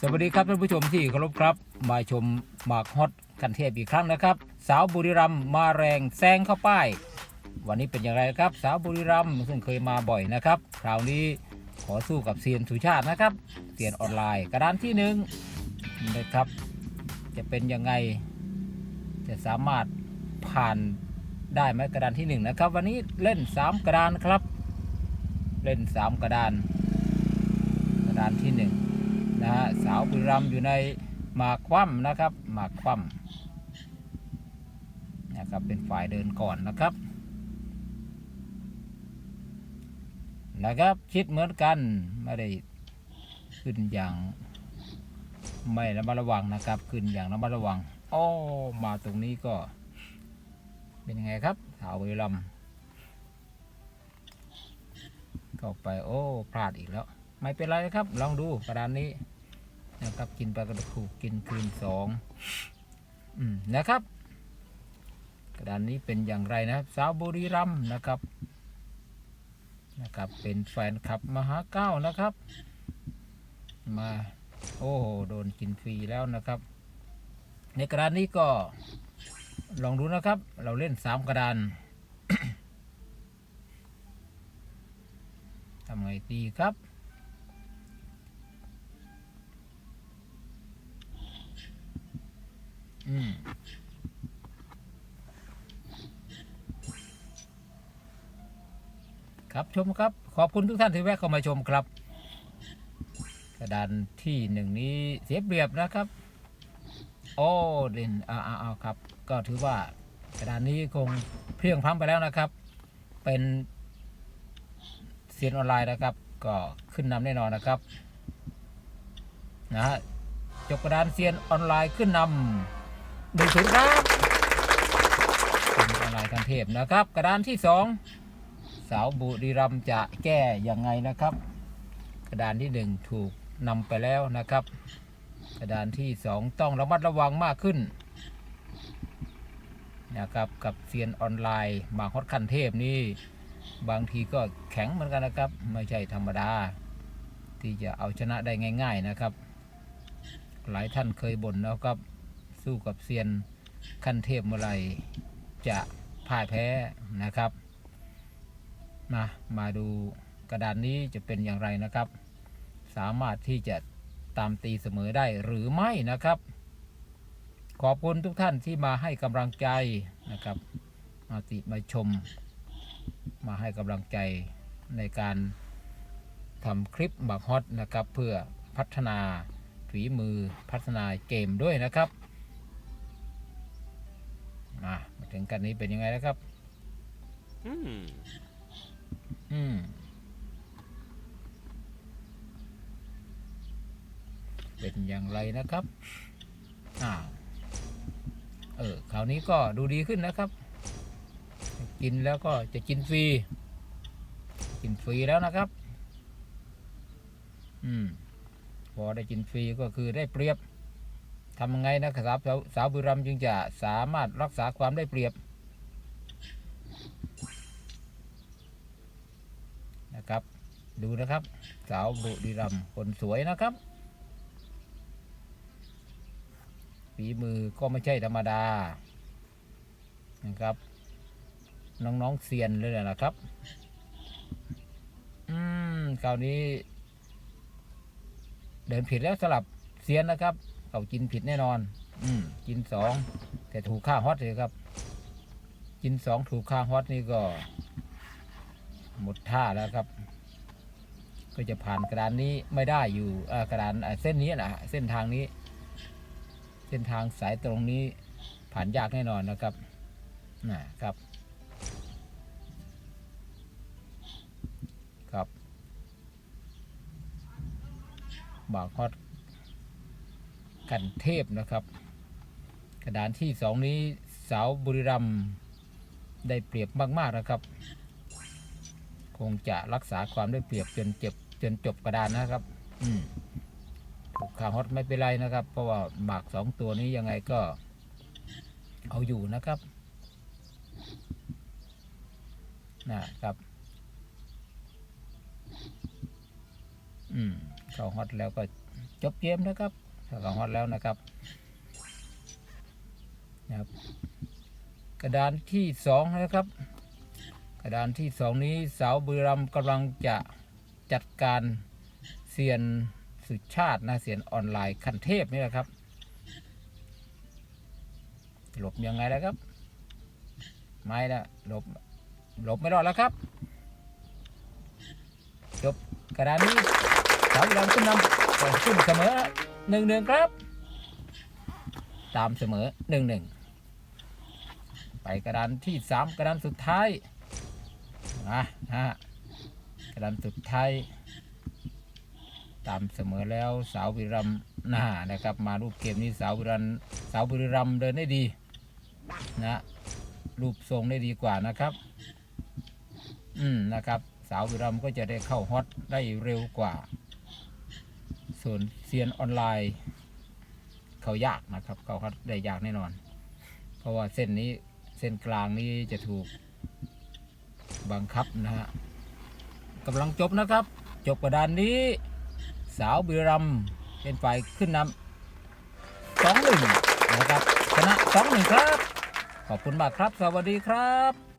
สวัสดีครับท่านผู้ชมที่เคารพครับ มาชมหมากฮอตกันเทพอีกครั้งนะครับ สาวบุรีรัมมาแรงแซงเข้าป้าย วันนี้เป็นอย่างไรครับ สาวบุรีรัมซึ่งเคยมาบ่อยนะครับ คราวนี้ขอสู้กับเซียนสุชาตินะครับเซียนออนไลน์กระดานที่หนึ่งนะครับ จะเป็นยังไง จะสามารถผ่านได้ไหมกระดานที่หนึ่งนะครับ วันนี้เล่นสามกระดานครับ เล่นสามกระดาน กระดานที่ห นะฮะสาวบุรีรัมอยู่ในหมากคว่ำนะครับหมากคว่ำนะครับเป็นฝ่ายเดินก่อนนะครับนะครับคิดเหมือนกันไม่ได้ขึ้นอย่างไม่ระมัดระวังนะครับ ขึ้นอย่างระมัดระวังอ้อมาตรงนี้ก็ เป็นยังไงครับสาวบุรีรัมย์เข้าไปโอ้พลาดอีกแล้ว ไม่เป็นไรนะครับ ลองดูกระดานนี้ นะครับ กินไปกระดูกกินคืนสองอืมนะครับ กระดานนี้เป็นอย่างไรนะครับ สาวบุรีรัมนะครับนะครับ เป็นแฟนคลับมหาเก้านะครับ มา โอ้โหโดนกินฟรีแล้วนะครับ ในกระดานนี้ก็ลองดูนะครับ เราเล่นสามกระดานทำไงดีครับ ครับชมครับ ขอบคุณทุกท่านที่แวะเข้ามาชมครับ กระดานที่หนึ่งนี้เสียเปรียบนะครับ โอ้เด่นอ้าวอ้าวครับ ก็ถือว่ากระดานนี้คงเพียงพล้ำไปแล้วนะครับ เป็นเซียนออนไลน์นะครับ ก็ขึ้นนำแน่นอนนะครับนะฮะจบกระดานเซียนออนไลน์ขึ้นนำหนึ่งศูนย์ครับเซียนออนไลน์กันเทพนะครับ กระดานที่สอง สาวบุรีรัมจะแก้ยังไงนะครับ กระดานที่หนึ่งถูกนำไปแล้วนะครับ กระดานที่สองต้องระมัดระวังมากขึ้นนะครับกับเซียนออนไลน์มาฮอตคันเทพนี่บางทีก็แข็งเหมือนกันนะครับ ไม่ใช่ธรรมดา ที่จะเอาชนะได้ง่าย ๆนะครับ หลายท่านเคยบ่นแล้วครับ สู้กับเซียนขั้นเทพเมื่อไหรจะพ่ายแพ้นะครับ มามาดูกระดานนี้จะเป็นอย่างไรนะครับ สามารถที่จะตามตีเสมอได้หรือไม่นะครับ ขอบคุณทุกท่านที่มาให้กำลังใจนะครับ มาติมาชม มาให้กำลังใจในการทำคลิปบักฮอตนะครับ เพื่อพัฒนาฝีมือพัฒนาเกมด้วยนะครับมาถึงกันนี้เป็นยังไงนะครับ Hmm. อืมเป็นอย่างไรนะครับ อ่า เออคราวนี้ก็ดูดีขึ้นนะครับ กินแล้วก็จะกินฟรี กินฟรีแล้วนะครับ อืม พอได้กินฟรีก็คือได้เปรียบทำไงนะครับสาวสาวบุรีรัมย์จึงจะสามารถรักษาความได้เปรียบ นะครับ ดูนะครับ สาวบุรีรัมคนสวยนะครับฝีมือก็ไม่ใช่ธรรมดานะครับ น้องๆเซียนเลยนะครับ อืมคราวนี้ เดินผิดแล้วสลับเซียนนะครับเขากินผิดแน่นอน อืมกินสองแต่ถูกค่าฮอตเลยครับ กินสองถูกค่าฮอตนี่ก็ หมดท่าแล้วครับ ก็จะผ่านกระดานนี้ไม่ได้อยู่กระดานเส้นนี้นะเส้นทางนี้ เส้นทางสายตรงนี้ผ่านยากแน่นอนนะครับนะครับ ครับบากฮอตกันเทพนะครับ กระดานที่สองนี้สาวบุรีรัมย์ได้เปรียบมาก ๆ นะครับ คงจะรักษาความได้เปรียบจนเจ็บจนจบกระดานนะครับ อืมถูกขาฮอตไม่เป็นไรนะครับ เพราะว่าหมากสองตัวนี้ยังไงก็ เอาอยู่นะครับนะครับ อืมเขาฮอตแล้วก็จบเกมนะครับถ้าก็ฮอตแล้วนะครับนะครับ กระดานที่สองนะครับ กระดานที่สองนี้สาวบุรีรัมย์กำลังจะจัดการเซียนสุชาตินะเซียนออนไลน์คันเทพนี่แหละครับ หลบยังไงแล้วครับ ไม่ละหลบหลบไม่รอดแล้วครับจบกระดานนี้สาวบุรีรัมย์ขึ้นนำขึ้นเสมอหนึ่งหนึ่งครับ ตามเสมอหนึ่งหนึ่งไปกระดานที่สามกระดานสุดท้ายะฮะกระดานสุดท้ายตามเสมอแล้วสาวบุรีรัมหน้านะครับ มารูปเกมนี้สาวบุรีรัมสาวบุรีรัมเดินได้ดีนะรูปทรงได้ดีกว่านะครับ อืมนะครับ สาวบุรีรัมก็จะได้เข้าฮอตได้เร็วกว่า ส่วนเซียนออนไลน์ เขายากนะครับ เขาฮอตได้ยากแน่นอน เพราะว่าเส้นนี้เส้นกลางนี้จะถูก บังคับนะฮะกำลังจบนะครับ จบกระดานนี้ สาวบุรีรัมเป็นฝ่ายขึ้นนำสองหนึ่งนะครับชนะสองหนึ่งครับ ขอบคุณมากครับ สวัสดีครับ